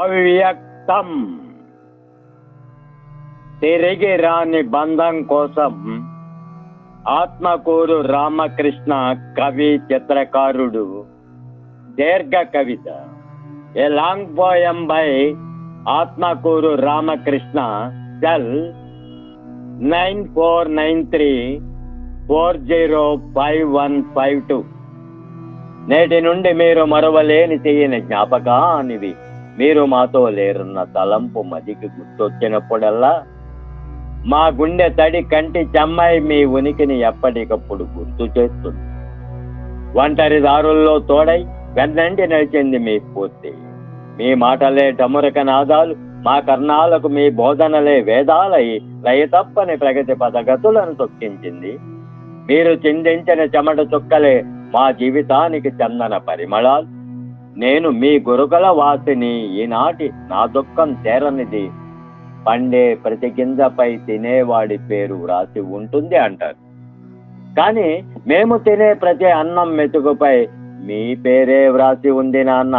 అవ్యక్తం. తిరిగి రాని బంధం కోసం ఆత్మకూరు రామకృష్ణ కవి చిత్రకారుడు దీర్ఘ కవిత a long poem by Atmakur Ramakrishna cell nine four nine three four zero five one five two. నేటి నుండి మీరు మరవలేని చేయని జ్ఞాపకానివి. మీరు మాతో లేరున్న తలంపు మదికి గుర్తొచ్చినప్పుడల్లా మా గుండె తడి కంటి చెమ్మాయి మీ ఉనికిని ఎప్పటికప్పుడు గుర్తు చేస్తుంది. ఒంటరి దారుల్లో తోడై వెన్నంటి నడిచింది మీ స్ఫూర్తి. మీ మాటలే డమురక నాదాలు మా కర్ణాలకు మీ బోధనలే వేదాలై లయ తప్పని ప్రగతి పదగతులను తొక్కించింది. మీరు చిందించిన చెమట చుక్కలే మా జీవితానికి చందన పరిమళాలు. నేను మీ గురుకుల వాసిని. ఈనాటి నా దుఃఖం చేరనిది. పండే ప్రతి గింజపై తినేవాడి పేరు వ్రాసి ఉంటుంది అంటారు. కానీ మేము తినే ప్రతి అన్నం మెతుకుపై మీ పేరే వ్రాసి ఉంది నాన్న.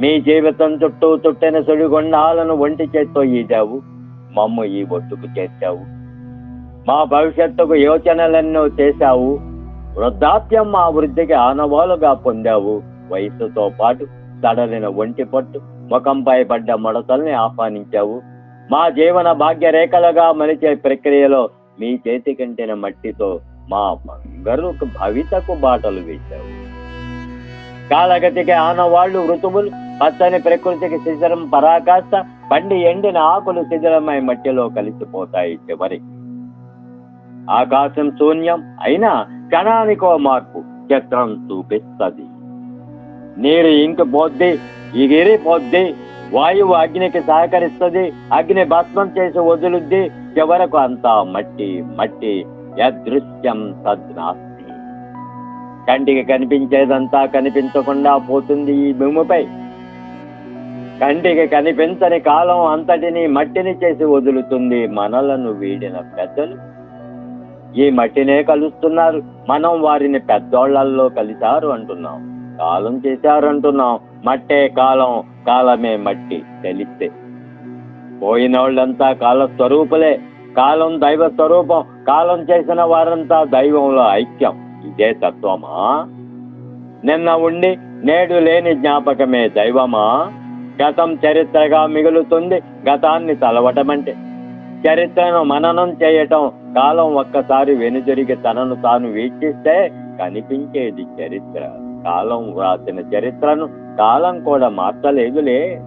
మీ జీవితం చుట్టూ చుట్టిన సుడిగొండాలను ఒంటి చేత్తో ఈదావు మమ్మ ఈ ఒట్టుకు చేర్చావు. మా భవిష్యత్తుకు యోచనలెన్నో చేశావు. వృద్ధాప్యం మా వృద్ధికి ఆనవాలుగా పొందావు. వయసుతో పాటు తడలిన ఒంటి పట్టు ముఖంపై పడ్డ మడతల్ని ఆహ్వానించావు. మా జీవన భాగ్య రేఖలుగా మలిచే ప్రక్రియలో మీ చేతి కంటిన మట్టితో మా బంగారు భవితకు బాటలు వేశావు. కాలగతికి ఆనవాళ్ళు ఋతువులు పచ్చని ప్రకృతికి శిథిరం పరాకాష్ట పండి ఎండిన ఆకులు శిథిలమై మట్టిలో కలిసిపోతాయి చివరికి ఆకాశం శూన్యం అయినా క్షణానికో మార్పు. చక్రం చూపిస్తుంది నీరు ఇంక పోద్ది ఎగిరి పోద్ది వాయువు అగ్నికి సహకరిస్తుంది అగ్ని భస్మం చేసి వదులుద్ది చివరకు అంతా మట్టి మట్టి యదృశ్యం తద్నాస్తి. కంటికి కనిపించేదంతా కనిపించకుండా పోతుంది ఈ భూమిపై. కంటికి కనిపించని కాలం అంతటిని మట్టిని చేసి వదులుతుంది మనలను వీడిన పెద్దలు. ఈ మట్టినే కలుస్తున్నారు. మనం వారిని పెద్దోళ్ళల్లో కలిశారు అంటున్నాం. కాలం చేశారు అంటున్నాం మట్టే కాలం కాలమే మట్టి తెలిస్తే. పోయిన వాళ్ళంతా కాల స్వరూపులే కాలం దైవ స్వరూపం కాలం చేసిన వారంతా దైవంలో ఐక్యం. ఇదే తత్వమా? నిన్న ఉండి నేడు లేని జ్ఞాపకమే దైవమా? గతం చరిత్రగా మిగులుతుంది. గతాన్ని తలవటమంటే. చరిత్రను మననం చేయటం కాలం ఒక్కసారి వెనుజరిగి తనను తాను వీక్షిస్తే కనిపించేది చరిత్ర. కాలం వ్రాసిన చరిత్రను కాలం కూడా మార్చలేదులే.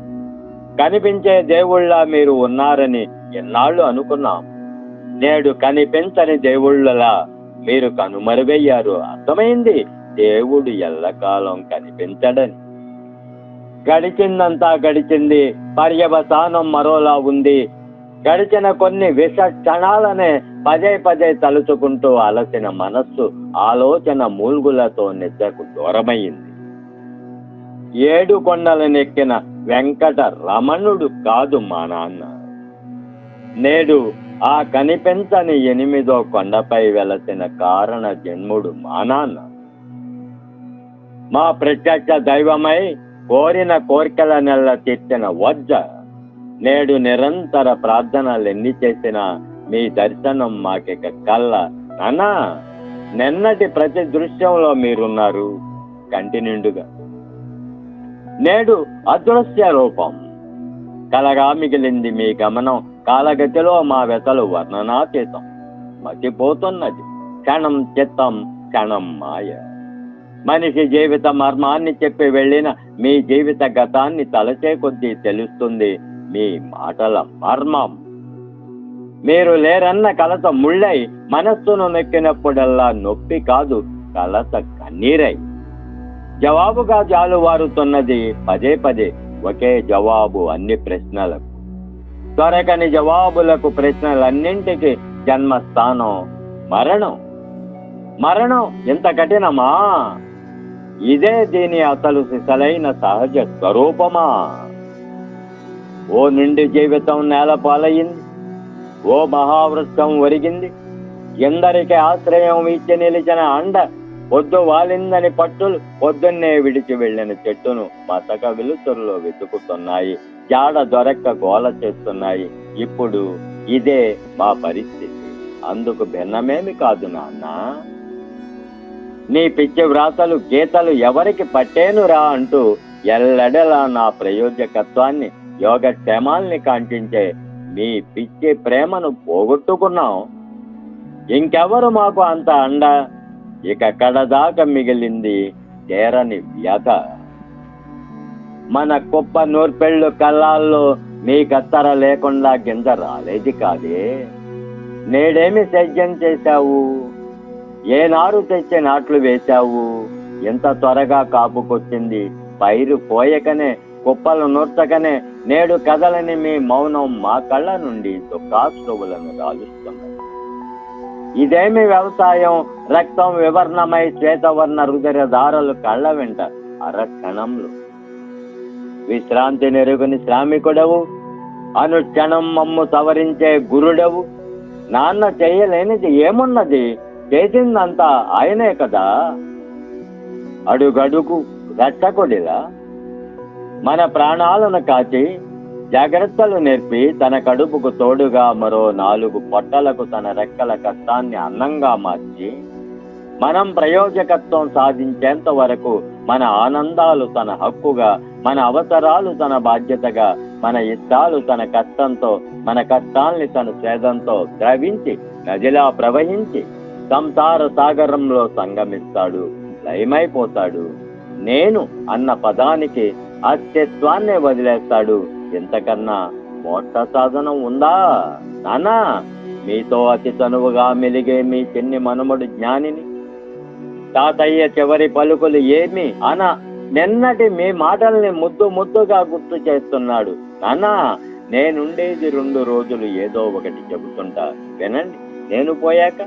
కనిపించే దేవుళ్ళ మీరు ఉన్నారని ఎన్నాళ్ళు అనుకున్నాం. నేడు కనిపించని దేవుళ్ళలా మీరు కనుమరుగయ్యారు. అర్థమైంది? దేవుడు ఎల్లకాలం కనిపించడని. గడిచిందంతా గడిచింది. పర్యవసానం మరోలా ఉంది. గడిచిన కొన్ని విష క్షణాలనే పదే పదే తలుచుకుంటూ అలసిన మనస్సు ఆలోచన మూల్గులతో నిద్రకు దూరమయ్యింది. ఏడు కొండలనెక్కిన వెంకట రమణుడు కాదు మా నాన్న. నేడు ఆ కనిపించని ఎనిమిదో కొండపై వెలసిన కారణ జన్ముడు మా నాన్న. మా ప్రత్యక్ష దైవమై కోరిన కోరికల నెల తెచ్చిన వజ్జ నేడు నిరంతర ప్రార్థనలు ఎన్ని చేసినా మీ దర్శనం మాకిక కళ్ళ నానా నిన్నటి ప్రతి దృశ్యంలో మీరున్నారు కంటి నిండుగా. నేడు అదృశ్య రూపం. కలగా మిగిలింది మీ గమనం కాలగతిలో మా వెతలు వర్ణనాతీతం. మతిపోతున్నది క్షణం చిత్తం క్షణం మాయ. మనిషి జీవిత మర్మాన్ని చెప్పి వెళ్ళిన మీ జీవిత గతాన్ని తలచే కొద్దీ తెలుస్తుంది మీ మాటల మర్మం. మీరు లేరన్న కలత ముళ్ళై మనస్సును నొక్కినప్పుడల్లా నొప్పి కాదు కలత కన్నీరై. జవాబుగా జాలువారుతున్నది పదే పదే ఒకే జవాబు అన్ని ప్రశ్నలకు. దొరకని జవాబులకు ప్రశ్నలన్నింటికి జన్మస్థానం మరణం. మరణం ఎంత కఠినమా? ఇదే దీని అసలు సిసలైన సహజ స్వరూపమా? ఓ నిండి జీవితం నేల పాలయింది ఓ మహావృక్షం ఒరిగింది. ఎందరికి ఆశ్రయం ఇచ్చి నిలిచిన అండ పొద్దు వాలిందని పట్టులు పొద్దున్నే విడిచి వెళ్ళిన చెట్టును మసక వెలుతురులో వెతుకుతున్నాయి. జాడ దొరక్క గోల చేస్తున్నాయి. ఇప్పుడు ఇదే మా పరిస్థితి. అందుకు భిన్నమేమి కాదు నాన్న. నీ పిచ్చి వ్రాతలు గీతలు ఎవరికి పట్టేనురా అంటూ ఎల్లడలా నా ప్రయోజకత్వాన్ని యోగక్షేమాల్ని కాంటించే మీ పిచ్చి ప్రేమను పోగొట్టుకున్నాం ఇంకెవరు మాకు అంత అండ? ఇక కడదాకా మిగిలింది చేరని వ్యత మన కుప్ప నూర్పెళ్ళు కళ్ళాల్లో మీ కత్తర లేకుండా గింజ రాలేది కాదే. నేడేమి సజ్జం చేశావు? ఏ తెచ్చే నాట్లు వేశావు? ఎంత త్వరగా కాపుకొచ్చింది పైరు పోయకనే కుప్పలు నూర్చకనే నేడు కదలని మీ మౌనం మా కళ్ళ నుండి దుఃఖాశ్రువులను రాలుస్తున్నది. ఇదేమి వ్యవసాయం? రక్తం వివర్ణమై శ్వేతవర్ణ రుదర దారలు కళ్ళ వెంట అరక్షణంలో. విశ్రాంతి నెరుగుని శ్రామికుడవు. అనుక్షణం మమ్ము సవరించే గురుడవు. నాన్న చేయలేనిది ఏమున్నది? చేసిందంతా ఆయనే కదా. అడుగడుగు రక్షకుడిలా మన ప్రాణాలను కాచి జాగ్రత్తలు నేర్పి తన కడుపుకు తోడుగా మరో నాలుగు పొట్టలకు తన రెక్కల కష్టాన్ని అన్నంగా మార్చి మనం ప్రయోజకత్వం సాధించేంత వరకు మన ఆనందాలు తన హక్కుగా మన అవసరాలు తన బాధ్యతగా మన ఇష్టాలు తన కష్టంతో మన కష్టాల్ని తన స్వేదంతో ద్రవించి నదిలా ప్రవహించి సంసార సాగరంలో సంగమిస్తాడు లయమైపోతాడు. నేను అన్న పదానికి అస్తిత్వాన్నే వదిలేస్తాడు. ఎంతకన్నా మోక్ష సాధనం ఉందా? నానా మీతో అతి తనువుగా మెలిగే మీ చిన్ని మనుమడు జ్ఞానిని. తాతయ్య చివరి పలుకులు ఏమి అనా నిన్నటి మీ మాటల్ని ముద్దు ముద్దుగా గుర్తు చేస్తున్నాడు. నానా నేనుండేది రెండు రోజులు ఏదో ఒకటి చెబుతుంటా. వినండి నేను పోయాక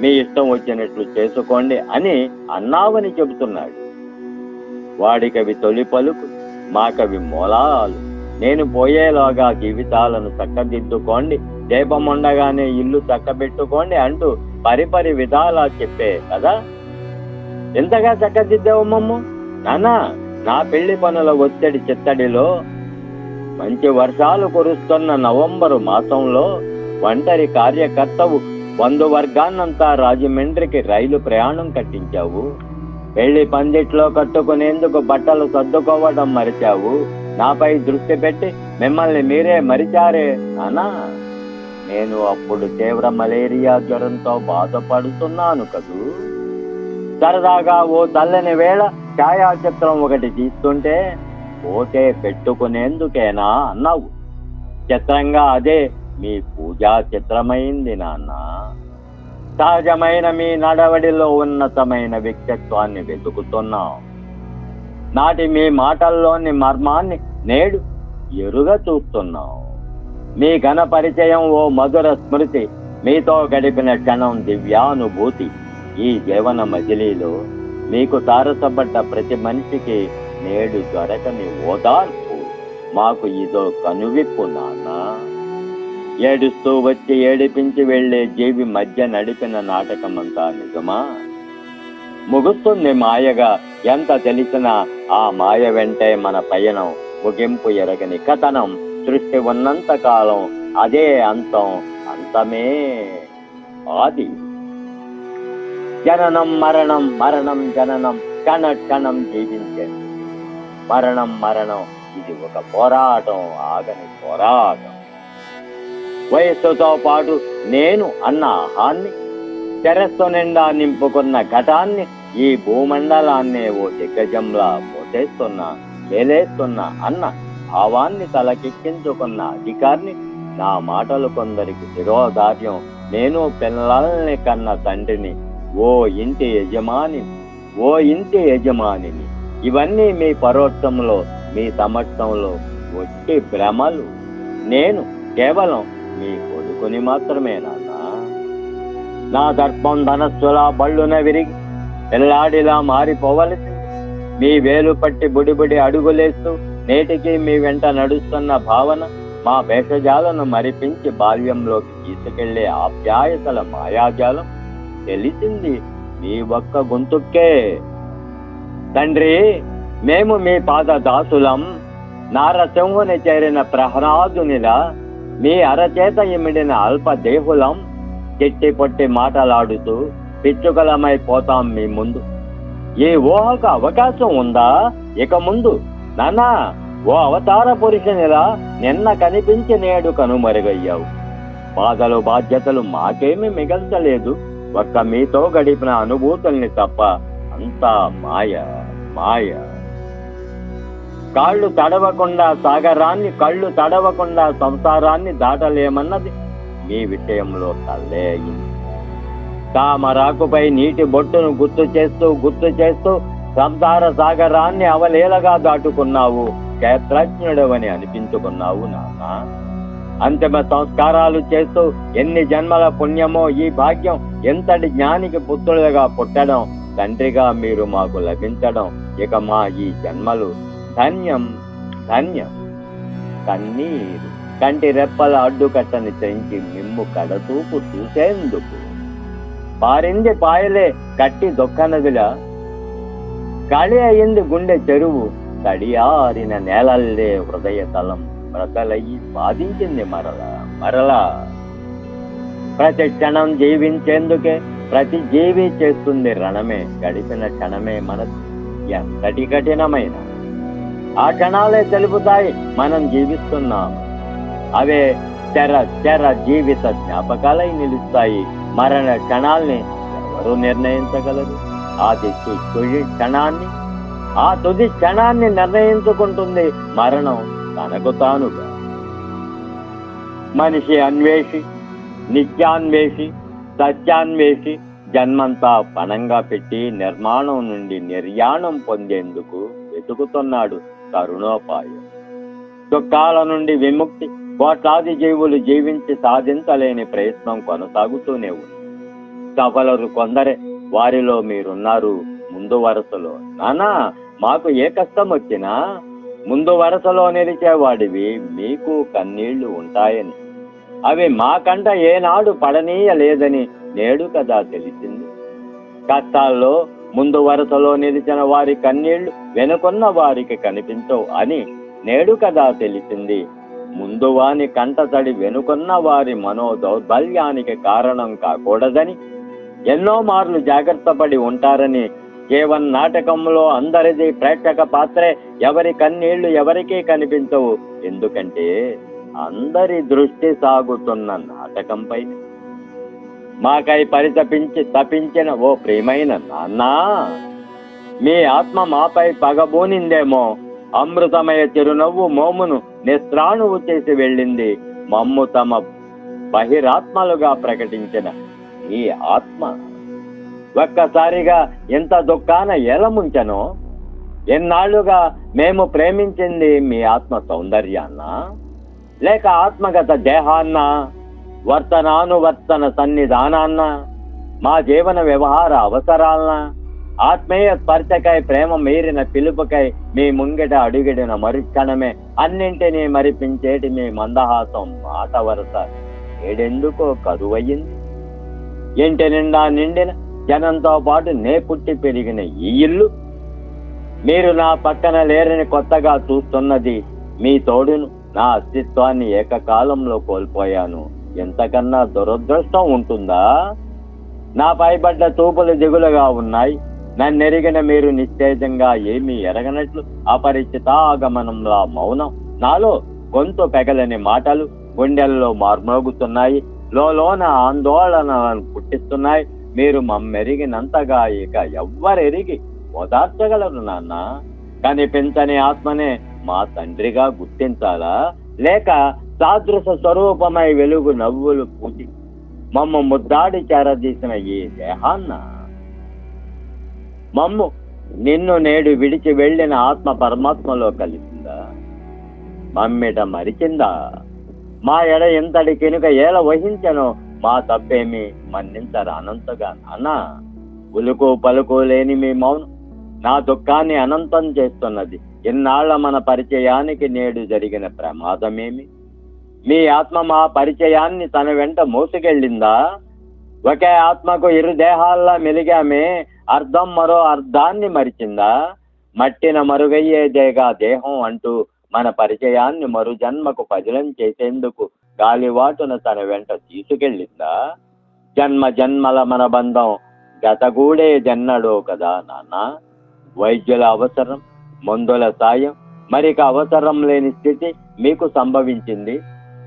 మీ ఇష్టం వచ్చినట్లు చేసుకోండి అని అన్నావని చెబుతున్నాడు. వాడికవి తొలి పలుకు మాకవి మూలాలు. నేను పోయేలాగా జీవితాలను చక్కదిద్దుకోండి దీపం ఉండగానే ఇల్లు చక్కబెట్టుకోండి అంటూ పరిపరి విధాలా చెప్పే కదా? ఎంతగా చక్కదిద్దావు మమ్ము? నానా నా పెళ్ళి పనుల ఒత్తిడి చిత్తడిలో మంచి వర్షాలు కురుస్తున్న నవంబరు మాసంలో ఒంటరి కార్యకర్తవు బంధువర్గాన్నంతా రాజమండ్రికి రైలు ప్రయాణం కట్టించావు. వెళ్ళి పందిట్లో కట్టుకునేందుకు బట్టలు సర్దుకోవడం మరిచావు. నాపై దృష్టి పెట్టి మిమ్మల్ని మీరే మరిచారే నానా? నేను అప్పుడు తీవ్ర మలేరియా జ్వరంతో బాధపడుతున్నాను కదూ? సరదాగా ఓ చల్లని వేళ ఛాయాచిత్రం ఒకటి తీస్తుంటే పోతే పెట్టుకునేందుకేనా? అన్నావు. చిత్రంగా అదే మీ పూజా చిత్రమైంది నాన్నా. సహజమైన మీ నడవడిలో ఉన్నతమైన వ్యక్తిత్వాన్ని వెతుకుతున్నాం నాటి మీ మాటల్లోని మర్మాన్ని నేడు ఎరుగా చూస్తున్నాం మీ ఘన పరిచయం ఓ మధుర స్మృతి మీతో గడిపిన క్షణం దివ్యానుభూతి. ఈ జీవన మజిలీలో మీకు తారసపడ్డ ప్రతి మనిషికి నేడు దొరకని ఓదార్పు. మాకు ఇదో కనువిప్పు నాన్న. ఏడుస్తూ వచ్చి ఏడిపించి వెళ్ళే జీవి మధ్య నడిపిన నాటకమంతా నిజమా? ముగుస్తుంది మాయగా ఎంత తెలిసినా ఆ మాయ వెంటే మన పయనం ముగింపు ఎరగని కథనం సృష్టి ఉన్నంత కాలం అదే అంతం అంతమే ఆది. జననం మరణం మరణం జననం క్షణ క్షణం జీవించండి మరణం మరణం ఇది ఒక పోరాటం ఆగని పోరాటం. వయస్సుతో పాటు నేను అన్న ఆహాన్ని తెరస్సు నిండా నింపుకున్న ఘటాన్ని ఈ భూమండలాన్నే ఓ దిగ్గజంలా మోసేస్తున్నా వేలేస్తున్నా అన్న భావాన్ని తలకెక్కించుకున్న అధికారిని నా మాటలు కొందరికి శిరోధార్యం. నేను పిల్లల్ని కన్న తండ్రిని ఓ ఇంటి యజమాని ఓ ఇంటి యజమానిని. ఇవన్నీ మీ పరోక్షంలో మీ సమక్షంలో వచ్చి భ్రమలు. నేను కేవలం మీ కొడుకుని మాత్రమే నాన్న నా దర్పం ధనస్సులా బళ్ళున విరిగి ఎల్లాడిలా మారిపోవలసింది మీ వేలు పట్టి బుడిబుడి అడుగులేస్తూ నేటికి మీ వెంట నడుస్తున్న భావన మా భేషజాలను మరిపించి బాల్యంలోకి తీసుకెళ్ళే ఆప్యాయతల మాయాజాలం తెలిసింది మీ ఒక్క గొంతుక్కే తండ్రి మేము మీ పాద దాసులం నారసింహుని చేరిన ప్రహ్లాదునిలా మీ అరచేత ఇమిడిన అల్ప దేహులం చెట్టి పొట్టి మాటలాడుతూ పిచ్చుకలమైపోతాం మీ ముందు. ఈ ఊహకు అవకాశం ఉందా? ఇక ముందు. నానా ఓ అవతార పురుషునిలా నిన్న కనిపించి నేడు కనుమరుగయ్యావు. బాధలు బాధ్యతలు మాకేమీ మిగల్చలేదు. ఒక్క మీతో గడిపిన అనుభూతుల్ని తప్ప అంతా మాయ మాయ. కాళ్ళు తడవకుండా సాగరాన్ని కళ్ళు తడవకుండా సంసారాన్ని దాటలేమన్నది మీ విషయంలో తల్లే తామరాకుపై నీటి బొట్టును గుర్తు చేస్తూ గుర్తు చేస్తూ సంసార సాగరాన్ని అవలేలగా దాటుకున్నావు క్షేత్రజ్ఞుడవని అనిపించుకున్నావు నాన్న. అంతిమ సంస్కారాలు చేస్తూ ఎన్ని జన్మల పుణ్యమో ఈ భాగ్యం ఎంతటి జ్ఞానికి పుత్రులుగా పుట్టడం తండ్రిగా మీరు మాకు లభించడం ఇక మా ఈ జన్మలు ధన్యం ధన్యం. కన్నీరు కంటి రెప్పల అడ్డుకట్టని తెంచి మిమ్ము కడతూపు చూసేందుకు. పారింది పాయలే కట్టి దొక్కనదిలా. కళి అయింది గుండె చెరువు తడియారిన నేలల్లే హృదయ తలం బ్రతలయ్యి బాధించింది మరల మరలా. ప్రతి క్షణం జీవించేందుకే ప్రతి జీవి చేస్తుంది రణమే గడిపిన క్షణమే మన ఎంతటి కఠినమైన. ఆ క్షణాలే తెలుపుతాయి మనం జీవిస్తున్నాం. అవే తెర తెర జీవిత జ్ఞాపకాలై నిలుస్తాయి. మరణ క్షణాల్ని ఎవరు నిర్ణయించగలరు? ఆ దిక్కు తుది క్షణాన్ని ఆ తుది క్షణాన్ని నిర్ణయించుకుంటుంది మరణం తనకు తానుగా. మనిషి అన్వేషి నిత్యాన్వేషి సత్యాన్వేషి జన్మంతా పణంగా పెట్టి నిర్మాణం నుండి నిర్యాణం పొందేందుకు వెతుకుతున్నాడు. కరుణోపాయం. దుఃఖాల నుండి విముక్తి కోట్లాది జీవులు జీవించి సాధించలేని ప్రయత్నం కొనసాగుతూనే ఉంది. సఫలరు కొందరే వారిలో మీరున్నారు ముందు వరుసలో. నానా మాకు ఏ కష్టం వచ్చినా ముందు వరుసలో నిలిచేవాడివి మీకు కన్నీళ్ళు ఉంటాయని. అవి మాకంట ఏనాడు పడనీయలేదని నేడు కదా తెలిసింది. కష్టాల్లో ముందు వరుసలో నిలిచిన వారి కన్నీళ్ళు వెనుకున్న వారికి కనిపించవు అని నేడు కదా తెలిసింది. ముందు వాని కంటతడి వెనుకున్న వారి మనో దౌర్బల్యానికి కారణం కాకూడదని ఎన్నో మార్లు జాగ్రత్త పడి ఉంటారని కేవలం నాటకంలో అందరిది ప్రేక్షక పాత్రే ఎవరి కన్నీళ్ళు ఎవరికీ కనిపించవు. ఎందుకంటే అందరి దృష్టి సాగుతున్న నాటకంపై మాకై పరితపించి తపించిన ఓ ప్రియమైన నాన్న మీ ఆత్మ మాపై పగబూనిందేమో. అమృతమయ చిరునవ్వు మోమును నిస్త్రాణువు చేసి వెళ్ళింది. మమ్ము తమ బహిరాత్మలుగా ప్రకటించిన ఈ ఆత్మ. ఒక్కసారిగా ఎంత దుఃఖాన ఎలముంచను ఎన్నాళ్ళుగా మేము ప్రేమించింది మీ ఆత్మ సౌందర్యాన్న? లేక ఆత్మగత దేహాన్న? వర్తనానువర్తన సన్నిధానాన్న మా జీవన వ్యవహార అవసరాలన ఆత్మీయ స్పర్శకై ప్రేమ మీరిన పిలుపుకై మీ ముంగిట అడుగిడిన మరుక్షణమే అన్నింటినీ మరిపించేటి మీ మందహాసం మాట వరుస. ఏడెందుకో కరువయ్యింది. ఇంటి నిండా నిండిన జనంతో పాటు నే పుట్టి పెరిగిన ఈ ఇల్లు మీరు నా పక్కన లేరని కొత్తగా చూస్తున్నది మీ తోడును నా అస్తిత్వాన్ని ఏకకాలంలో కోల్పోయాను. ఎంతకన్నా దురదృష్టం ఉంటుందా? నా పైబడ్డ చూపులు దిగులుగా ఉన్నాయి. నన్నెరిగిన మీరు నిశ్చేజంగా ఏమీ ఎరగనట్లు అపరిచితాగమనంలా మౌనం. నాలో గొంతు పెగలని మాటలు గుండెల్లో మార్మోగుతున్నాయి. లోన ఆందోళనలను పుట్టిస్తున్నాయి. మీరు మమ్మెరిగినంతగా ఇక ఎవ్వరెరిగి ఓదార్చగలరు నాన్న. కనిపించని ఆత్మనే మా తండ్రిగా గుర్తించాలా? లేక సాదృశ స్వరూపమై వెలుగు నవ్వులు పూటి మమ్మ ముద్దాడి చేరదీసిన ఈ దేహాన్న. మమ్ము నిన్ను నేడు విడిచి వెళ్ళిన ఆత్మ పరమాత్మలో కలిసిందా? మమ్మిట మరిచిందా? మా ఎడ ఎంతటి కెనుక ఏల వహించను? మా తప్పేమి మన్నించరు అనంతగా నాన్న. ఉలుకు పలుకు లేని మీ మౌనం నా దుఃఖాన్ని అనంతం చేస్తున్నది. ఇన్నాళ్ళ మన పరిచయానికి నేడు జరిగిన ప్రమాదమేమి? మీ ఆత్మ మా పరిచయాన్ని తన వెంట మోసుకెళ్ళిందా? ఒకే ఆత్మకు ఇరు దేహాల్లా మెలిగామే అర్థం మరో అర్థాన్ని మరిచిందా? మట్టిన మరుగయ్యేదేగా దేహం అంటూ మన పరిచయాన్ని మరు జన్మకు పదిలం చేసేందుకు గాలివాటున తన వెంట తీసుకెళ్ళిందా? జన్మ జన్మల మన బంధం గతగూడే జన్నడో కదా నాన్న. వైద్యుల అవసరం మందుల సాయం మరిక అవసరం లేని స్థితి మీకు సంభవించింది.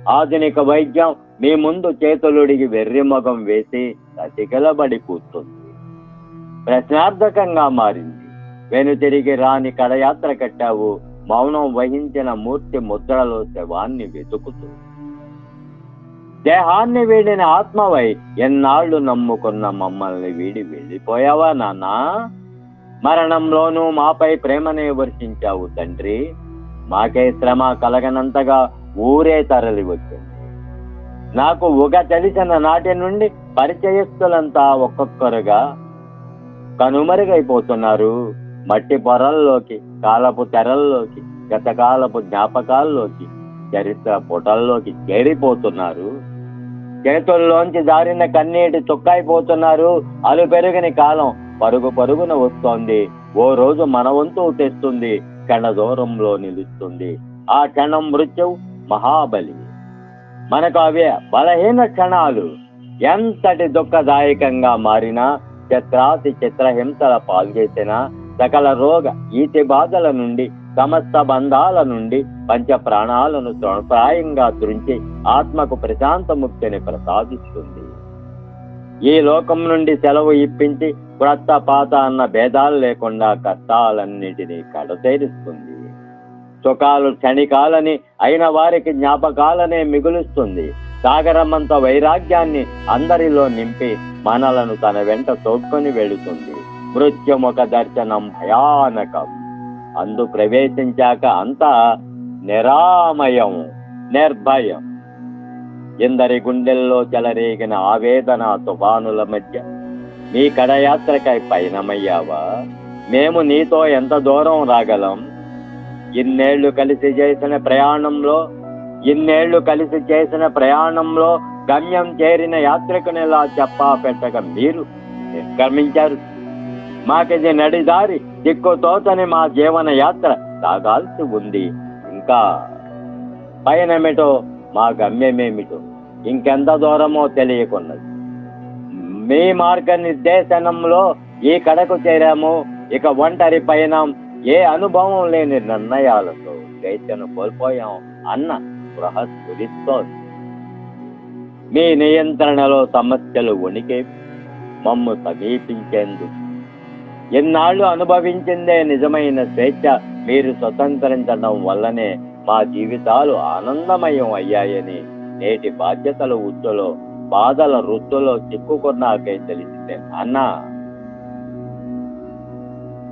ఆధునిక వైద్యం మీ ముందు చేతులుడిగి వెర్రిమగం వేసి రసికలబడి కూర్చుంది. ప్రశ్నార్థకంగా మారింది. వెనుతిరిగి రాని కడయాత్ర కట్టావు. మౌనం వహించిన మూర్తి ముద్రలో శవాన్ని వెతుకుతూ. దేహాన్ని వీడిన ఆత్మవై ఎన్నాళ్ళు నమ్ముకున్న మమ్మల్ని వీడి వెళ్ళిపోయావా నాన్నా? మరణంలోనూ మాపై ప్రేమనే వర్షించావు తండ్రి. మాకే శ్రమ కలగనంతగా ఊరే తరలి వచ్చింది నాకు ఉగ తెలిసిన నాటి నుండి పరిచయస్తులంతా ఒక్కొక్కరుగా కనుమరుగైపోతున్నారు. మట్టి పొరల్లోకి కాలపు తెరల్లోకి గతకాలపు జ్ఞాపకాల్లోకి చరిత్ర పుటల్లోకి చేరిపోతున్నారు. చేతుల్లోంచి జారిన కన్నీటి చుక్కైపోతున్నారు అలు పెరిగిన కాలం పరుగు పరుగున వస్తోంది. ఓ రోజు మన వంతు తెస్తుంది క్షణ దూరంలో నిలుస్తుంది. ఆ క్షణం మృత్యువు మహాబలి. మనకు అవే బలహీన క్షణాలు ఎంతటి దుఃఖదాయకంగా మారినా చిత్రాతి చిత్రహింసల పాల్గేసిన సకల రోగ ఈతి బాధల నుండి సమస్త బంధాల నుండి పంచ ప్రాణాలను తృణప్రాయంగా త్రుంచి ఆత్మకు ప్రశాంత ముక్తిని ప్రసాదిస్తుంది. ఈ లోకం నుండి సెలవు ఇప్పించి క్రొత్త పాత అన్న భేదాలు లేకుండా కష్టాలన్నిటినీ కడతేరుస్తుంది సుఖాలు క్షణికాలని అయిన వారికి జ్ఞాపకాలనే మిగులుస్తుంది. సాగరమంత వైరాగ్యాన్ని అందరిలో నింపి మనలను తన వెంట తోడ్కొని వెళుతుంది. మృత్యుముఖ దర్శనం భయానకం. అందు ప్రవేశించాక అంతా నిరామయం నిర్భయం. ఇందరి గుండెల్లో చెలరేగిన ఆవేదన తుఫానుల మధ్య మీ కడయాత్రకై పయనమయ్యావా? మేము నీతో ఎంత దూరం రాగలం? ఇన్నేళ్ళు కలిసి చేసిన ప్రయాణంలో ఇన్నేళ్ళు కలిసి చేసిన ప్రయాణంలో గమ్యం చేరిన యాత్రికునిలా చెప్పా పెట్టక మీరు. నిష్క్రమించారు మాకిది నడిదారి దిక్కుతోచని మా జీవన యాత్ర సాగాల్సి ఉంది. ఇంకా పయనమేటో మా గమ్యమేమిటో ఇంకెంత దూరమో తెలియకున్నది. మీ మార్గ నిర్దేశనంలో ఈ కడకు చేరాము ఇక ఒంటరి పయనం ఏ అనుభవం లేని నిర్ణయాలతో చైతన్యం కోల్పోయాం అన్న బృహస్ఫురిస్తోంది మీ నియంత్రణలో సమస్యలు ఉనికి మమ్ము సమీపించేందుకు. ఎన్నాళ్ళు అనుభవించిందే నిజమైన స్వేచ్ఛ మీరు స్వతంత్రించడం వల్లనే మా జీవితాలు ఆనందమయం అయ్యాయని నేటి బాధ్యతల ఉచ్చులో బాధల వృత్తులో చిక్కుకున్నాకే తెలిసిందే. అన్నా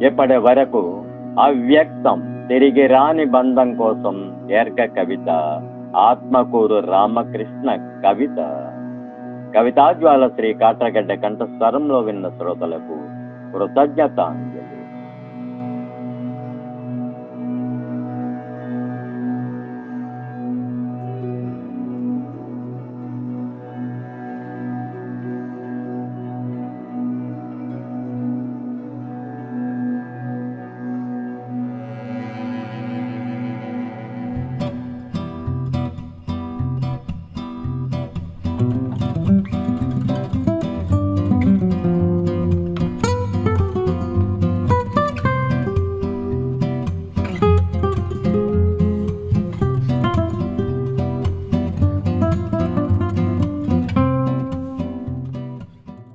ఇప్పటి వరకు అవ్యక్తం తిరిగి రాని బంధం కోసం దీర్ఘ కవిత ఆత్మకూరు రామకృష్ణ కవిత. కవితాజ్వాల శ్రీ కాట్రగడ్డ కంఠస్వరంలో విన్న శ్రోతలకు కృతజ్ఞత.